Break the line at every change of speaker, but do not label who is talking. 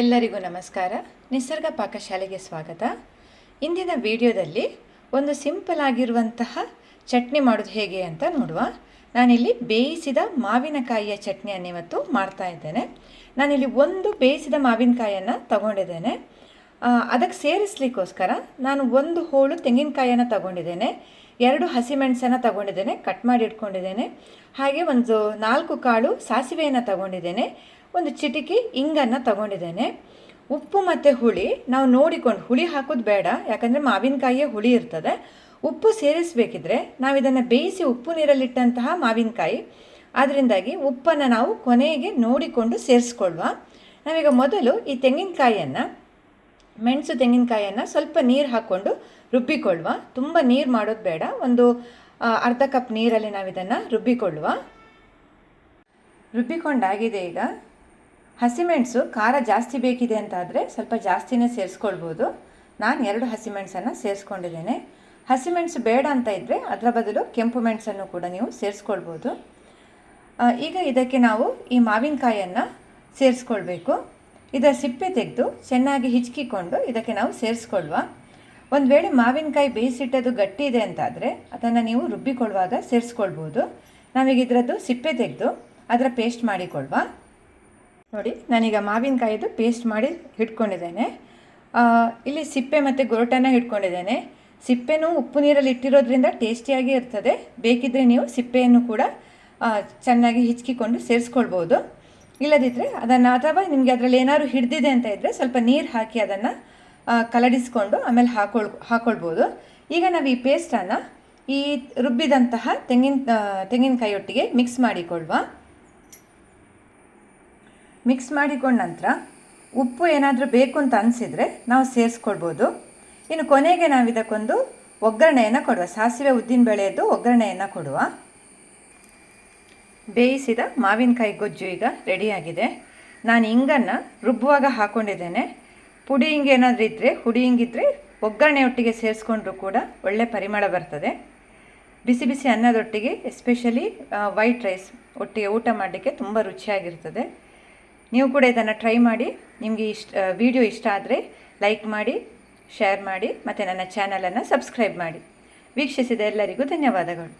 ಎಲ್ಲರಿಗೂ ನಮಸ್ಕಾರ. ನಿಸರ್ಗ ಪಾಕಶಾಲೆಗೆ ಸ್ವಾಗತ. ಇಂದಿನ ವಿಡಿಯೋದಲ್ಲಿ ಒಂದು ಸಿಂಪಲ್ ಆಗಿರುವಂತಹ ಚಟ್ನಿ ಮಾಡೋದು ಹೇಗೆ ಅಂತ ನೋಡುವ. ನಾನಿಲ್ಲಿ ಬೇಯಿಸಿದ ಮಾವಿನಕಾಯಿಯ ಚಟ್ನಿಯನ್ನು ಇವತ್ತು ಮಾಡ್ತಾ ಇದ್ದೇನೆ. ನಾನಿಲ್ಲಿ ಒಂದು ಬೇಯಿಸಿದ ಮಾವಿನಕಾಯಿಯನ್ನು ತಗೊಂಡಿದ್ದೇನೆ. ಅದಕ್ಕೆ ಸೇರಿಸ್ಲಿಕ್ಕೋಸ್ಕರ ನಾನು ಒಂದು ಹೋಳು ತೆಂಗಿನಕಾಯಿಯನ್ನು ತಗೊಂಡಿದ್ದೇನೆ. ಎರಡು ಹಸಿಮೆಣಸನ್ನು ತಗೊಂಡಿದ್ದೇನೆ, ಕಟ್ ಮಾಡಿ ಇಟ್ಕೊಂಡಿದ್ದೇನೆ. ಹಾಗೆ ಒಂದು ನಾಲ್ಕು ಕಾಳು ಸಾಸಿವೆಯನ್ನು ತಗೊಂಡಿದ್ದೇನೆ. ಒಂದು ಚಿಟಿಕೆ ಇಂಗನ್ನು ತಗೊಂಡಿದ್ದೇನೆ. ಉಪ್ಪು ಮತ್ತು ಹುಳಿ, ನಾವು ನೋಡಿಕೊಂಡು ಹುಳಿ ಹಾಕೋದು ಬೇಡ, ಯಾಕಂದರೆ ಮಾವಿನಕಾಯಿಯೇ ಹುಳಿ ಇರ್ತದೆ. ಉಪ್ಪು ಸೇರಿಸಬೇಕಿದ್ರೆ ನಾವು ಇದನ್ನು ಬೇಯಿಸಿ ಉಪ್ಪು ನೀರಲ್ಲಿಟ್ಟಂತಹ ಮಾವಿನಕಾಯಿ. ಅದರಿಂದಾಗಿ ಉಪ್ಪನ್ನು ನಾವು ಕೊನೆಗೆ ನೋಡಿಕೊಂಡು ಸೇರಿಸ್ಕೊಳ್ವ. ನಾವೀಗ ಮೊದಲು ಈ ತೆಂಗಿನಕಾಯಿಯನ್ನು, ಮೆಣಸು ತೆಂಗಿನಕಾಯಿಯನ್ನು ಸ್ವಲ್ಪ ನೀರು ಹಾಕ್ಕೊಂಡು ರುಬ್ಬಿಕೊಳ್ಳುವ ತುಂಬ ನೀರು ಮಾಡೋದು ಬೇಡ, ಒಂದು ಅರ್ಧ ಕಪ್ ನೀರಲ್ಲಿ ನಾವು ಇದನ್ನು ರುಬ್ಬಿಕೊಳ್ಳುವ ರುಬ್ಬಿಕೊಂಡಾಗಿದೆ ಈಗ. ಹಸಿಮೆಣಸು ಖಾರ ಜಾಸ್ತಿ ಬೇಕಿದೆ ಅಂತಾದರೆ ಸ್ವಲ್ಪ ಜಾಸ್ತಿನೇ ಸೇರಿಸ್ಕೊಳ್ಬೋದು. ನಾನು ಎರಡು ಹಸಿಮೆಣಸನ್ನು ಸೇರಿಸ್ಕೊಂಡಿದ್ದೇನೆ. ಹಸಿಮೆಣಸು ಬೇಡ ಅಂತ ಇದ್ದರೆ ಅದರ ಬದಲು ಕೆಂಪು ಮೆಣಸನ್ನು ಕೂಡ ನೀವು ಸೇರಿಸ್ಕೊಳ್ಬೋದು. ಈಗ ಇದಕ್ಕೆ ನಾವು ಈ ಮಾವಿನಕಾಯನ್ನು ಸೇರಿಸ್ಕೊಳ್ಬೇಕು. ಇದರ ಸಿಪ್ಪೆ ತೆಗೆದು ಚೆನ್ನಾಗಿ ಹಿಚ್ಕಿಕೊಂಡು ಇದಕ್ಕೆ ನಾವು ಸೇರಿಸ್ಕೊಳ್ವ. ಒಂದು ವೇಳೆ ಮಾವಿನಕಾಯಿ ಬೇಯಿಸಿಟ್ಟದು ಗಟ್ಟಿ ಇದೆ ಅಂತಾದರೆ ಅದನ್ನು ನೀವು ರುಬ್ಬಿಕೊಳ್ಳುವಾಗ ಸೇರಿಸ್ಕೊಳ್ಬೋದು. ನಾವೀಗ ಇದರದ್ದು ಸಿಪ್ಪೆ ತೆಗೆದು ಅದರ ಪೇಸ್ಟ್ ಮಾಡಿಕೊಳ್ಳುವ ನೋಡಿ ನಾನೀಗ ಮಾವಿನಕಾಯಿದು ಪೇಸ್ಟ್ ಮಾಡಿ ಇಟ್ಕೊಂಡಿದ್ದೇನೆ ಆ, ಇಲ್ಲಿ ಸಿಪ್ಪೆ ಮತ್ತು ಗೊರಟನ ಹಿಡ್ಕೊಂಡಿದ್ದೇನೆ. ಸಿಪ್ಪೆನೂ ಉಪ್ಪು ನೀರಲ್ಲಿ ಇಟ್ಟಿರೋದ್ರಿಂದ ಟೇಸ್ಟಿಯಾಗಿ ಇರ್ತದೆ. ಬೇಕಿದ್ದರೆ ನೀವು ಸಿಪ್ಪೆಯನ್ನು ಕೂಡ ಚೆನ್ನಾಗಿ ಹಿಚ್ಕಿಕೊಂಡು ಸೇರಿಸ್ಕೊಳ್ಬೋದು. ಇಲ್ಲದಿದ್ದರೆ ಅದನ್ನು ಅಥವಾ ನಿಮಗೆ ಅದರಲ್ಲಿ ಏನಾದ್ರು ಹಿಡಿದಿದೆ ಅಂತ ಇದ್ದರೆ ಸ್ವಲ್ಪ ನೀರು ಹಾಕಿ ಅದನ್ನು ಕಲಡಿಸ್ಕೊಂಡು ಆಮೇಲೆ ಹಾಕೊಳ್ ಹಾಕೊಳ್ಬೋದು. ಈಗ ನಾವು ಈ ಪೇಸ್ಟನ್ನು ಈ ರುಬ್ಬಿದಂತಹ ತೆಂಗಿನ ತೆಂಗಿನಕಾಯಿ ತೆಂಗಿನಕಾಯಿಯೊಟ್ಟಿಗೆ ಮಿಕ್ಸ್ ಮಾಡಿಕೊಳ್ಳುವ ಮಿಕ್ಸ್ ಮಾಡಿಕೊಂಡ ನಂತರ ಉಪ್ಪು ಏನಾದರೂ ಬೇಕು ಅಂತ ಅನಿಸಿದರೆ ನಾವು ಸೇರಿಸ್ಕೊಳ್ಬೋದು. ಇನ್ನು ಕೊನೆಗೆ ನಾವು ಇದಕ್ಕೊಂದು ಒಗ್ಗರಣೆಯನ್ನು ಕೊಡುವ. ಸಾಸಿವೆ ಉದ್ದಿನ ಬೇಳೆಯದ್ದು ಒಗ್ಗರಣೆಯನ್ನು ಕೊಡುವ. ಬೇಯಿಸಿದ ಮಾವಿನಕಾಯಿ ಗೊಜ್ಜು ಈಗ ರೆಡಿಯಾಗಿದೆ. ನಾನು ಇಂಗನ್ನು ರುಬ್ಬುವಾಗ ಹಾಕ್ಕೊಂಡಿದ್ದೇನೆ ಪುಡಿ ಹಿಂಗೆ ಏನಾದರೂ ಇದ್ದರೆ ಹುಡಿ ಹಿಂಗಿದ್ರೆ ಒಗ್ಗರಣೆ ಒಟ್ಟಿಗೆ ಸೇರಿಸ್ಕೊಂಡ್ರೂ ಕೂಡ ಒಳ್ಳೆ ಪರಿಮಳ ಬರ್ತದೆ. ಬಿಸಿ ಬಿಸಿ ಅನ್ನದೊಟ್ಟಿಗೆ ಎಸ್ಪೆಷಲಿ ವೈಟ್ ರೈಸ್ ಒಟ್ಟಿಗೆ ಊಟ ಮಾಡಲಿಕ್ಕೆ ತುಂಬ ರುಚಿಯಾಗಿರ್ತದೆ. ನೀವು ಕೂಡ ಇದನ್ನು ಟ್ರೈ ಮಾಡಿ, ನಿಮಗೆ ಇಷ್ಟ ವಿಡಿಯೋ ಇಷ್ಟ ಆದರೆ ಲೈಕ್ ಮಾಡಿ ಶೇರ್ ಮಾಡಿ, ಮತ್ತು ನನ್ನ ಚಾನಲನ್ನು ಸಬ್ಸ್ಕ್ರೈಬ್ ಮಾಡಿ. ವೀಕ್ಷಿಸಿದ ಎಲ್ಲರಿಗೂ ಧನ್ಯವಾದಗಳು.